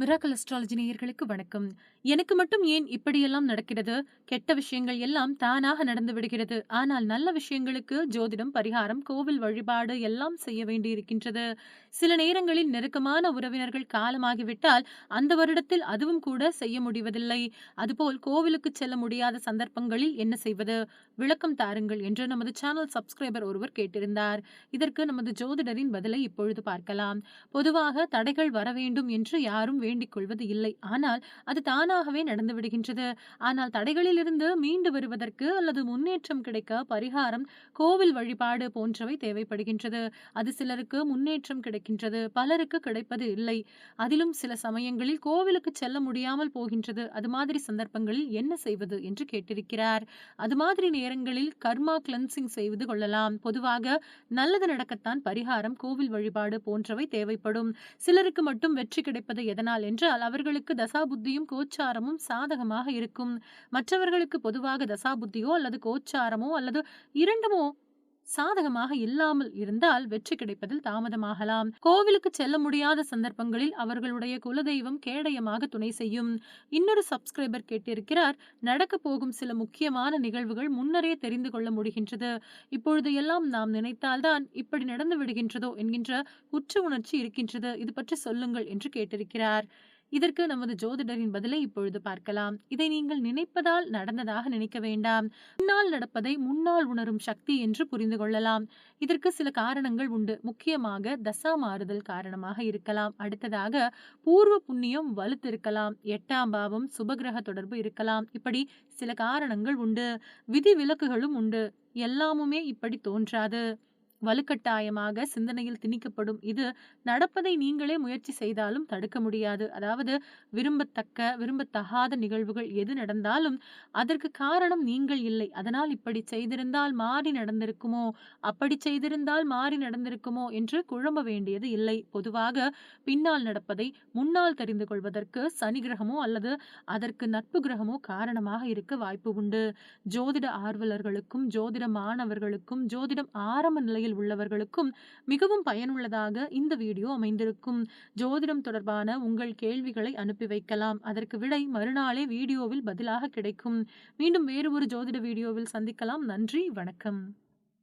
Miracle astrology நேயர்களுக்கு வணக்கம். எனக்கு மட்டும் ஏன் இப்படியெல்லாம் நடக்கிறது? கெட்ட விஷயங்கள் எல்லாம் தானாக நடந்து விடுகிறது. ஆனால் நல்ல விஷயங்களுக்கு ஜோதிடம் பரிகாரம் கோவில் வழிபாடு எல்லாம் செய்ய வேண்டியிருக்கின்றது. சில நேரங்களில் நெருக்கமான உறவினர்கள் காலமாகிவிட்டால் அந்த வருடத்தில் அதுவும் கூட செய்ய முடிவதில்லை. அதுபோல் கோவிலுக்கு செல்ல முடியாத சந்தர்ப்பங்களில் என்ன செய்வது? விளக்கம் தாருங்கள் என்று நமது சேனல் சப்ஸ்கிரைபர் ஒருவர் கேட்டிருந்தார். இதற்கு நமது ஜோதிடரின் பதிலை இப்பொழுது பார்க்கலாம். பொதுவாக தடைகள் வர வேண்டும் என்று யாரும் வேண்டிக் கொள்வது இல்லை. ஆனால் அது தானாகவே நடந்து விடுகின்றது. ஆனால் தடைகளிலிருந்து மீண்டு வருவதற்கு அல்லது முன்னேற்றம் கிடைக்க பரிகாரம் கோவில் வழிபாடு போன்றவை தேவைப்படுகின்றது. அது சிலருக்கு முன்னேற்றம் கிடைக்கின்றது பலருக்கு கிடைப்பது இல்லை. அதிலும் சில சமயங்களில் கோவிலுக்கு செல்ல முடியாமல் போகின்றது. அது மாதிரி சந்தர்ப்பங்களில் என்ன செய்வது என்று கேட்டிருக்கிறார். அது மாதிரி நேரங்களில் கர்மா கிளன்சிங் செய்து கொள்ளலாம். பொதுவாக நல்லது நடக்கத்தான் பரிகாரம் கோவில் வழிபாடு போன்றவை தேவைப்படும். சிலருக்கு மட்டும் வெற்றி கிடைப்பது எதனால் என்றால் அவர்களுக்கு தசாபுத்தியும் கோச்சாரமும் சாதகமாக இருக்கும். மற்றவர்களுக்கு பொதுவாக தசாபுத்தியோ அல்லது கோச்சாரமோ அல்லது இரண்டுமோ சாதகமாக இல்லாமல் இருந்தால் வெற்றி கிடைப்பதில் தாமதமாகலாம். கோவிலுக்கு செல்ல முடியாத சந்தர்ப்பங்களில் அவர்களுடைய குலதெய்வம் கேடயமாக துணை செய்யும். இன்னொரு சப்ஸ்கிரைபர் கேட்டிருக்கிறார் நடக்க போகும் சில முக்கியமான நிகழ்வுகள் முன்னரே தெரிந்து கொள்ள முடிகின்றது. இப்பொழுது எல்லாம் நாம் நினைத்தால்தான் இப்படி நடந்து விடுகின்றதோ என்கின்ற குற்ற உணர்ச்சி இருக்கின்றது. இது பற்றி சொல்லுங்கள் என்று கேட்டிருக்கிறார். இதற்கு நமது ஜோதிடரின் பதிலை இப்பொழுது பார்க்கலாம். இதை நீங்கள் நினைப்பதால் நடந்ததாக நினைக்க வேண்டாம். முன்னால் நடப்பதை முன்னால் உணரும் சக்தி என்று புரிந்து கொள்ளலாம். இதற்கு சில காரணங்கள் உண்டு. முக்கியமாக தசா மாறுதல் காரணமாக இருக்கலாம். அடுத்ததாக பூர்வ புண்ணியம் வலுத்திருக்கலாம் எட்டாம் பாவம் சுபகிரக தொடர்பு இருக்கலாம். இப்படி சில காரணங்கள் உண்டு. விதி விலக்குகளும் உண்டு. எல்லாமுமே இப்படி தோன்றாது. வலுக்கட்டாயமாக சிந்தனையில் திணிக்கப்படும். இது நடப்பதை நீங்களே முயற்சி செய்தாலும் தடுக்க முடியாது. அதாவது விரும்பத்தக்க விரும்பத்தகாத நிகழ்வுகள் எது நடந்தாலும் அதற்கு காரணம் நீங்கள் இல்லை. அதனால் இப்படி செய்திருந்தால் மாறி நடந்திருக்குமோ அப்படி செய்திருந்தால் மாறி நடந்திருக்குமோ என்று குழம்ப வேண்டியது இல்லை. பொதுவாக பின்னால் நடப்பதை முன்னால் தெரிந்து கொள்வதற்கு சனி கிரகமோ அல்லது அதற்கு நட்பு கிரகமோ காரணமாக இருக்க வாய்ப்பு உண்டு. ஜோதிட ஆர்வலர்களுக்கும் ஜோதிட மாணவர்களுக்கும் ஜோதிடம் ஆரம்ப நிலையில் நிலையில் உள்ளவர்களுக்கும் மிகவும் பயனுள்ளதாக இந்த வீடியோ அமைந்திருக்கும். ஜோதிடம் தொடர்பான உங்கள் கேள்விகளை அனுப்பி வைக்கலாம். அதற்கு விடை மறுநாளே வீடியோவில் பதிலாக கிடைக்கும். மீண்டும் வேறு ஒரு ஜோதிட வீடியோவில் சந்திக்கலாம். நன்றி வணக்கம்.